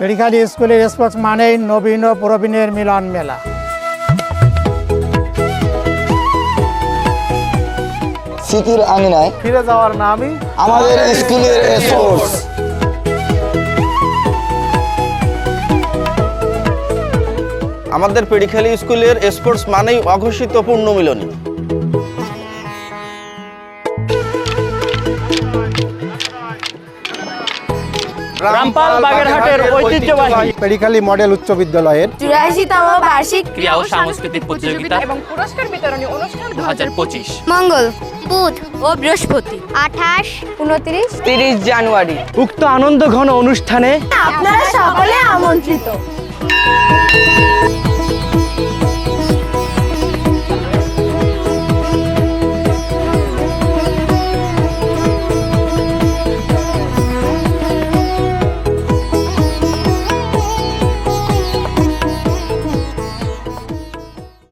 Medical স্কুলের sports মানেই নবীন ও প্রবীণের মিলন মেলা। স্মৃতির আঙিনায় ফিরে যাওয়ার নামই আমাদের স্কুলের স্পোর্টস আমাদের পেডিখালি স্কুলের স্পোর্টস মানেই অঘোষিত পূর্ণমিলনী রামপাল বাগেরহাটের ঐতিহ্যবাহী। মডেল উচ্চ বিদ্যালয়ের চুরাশিতম বার্ষিক ক্রীড়া ও সাংস্কৃতিক প্রতিযোগিতা এবং পুরস্কার বিতরণী অনুষ্ঠান দু হাজার পঁচিশ। মঙ্গল বুধ ও বৃহস্পতি আঠাশ উনত্রিশ তিরিশ জানুয়ারি। উক্ত আনন্দ ঘন অনুষ্ঠানে আপনারা সকলে আমন্ত্রিত।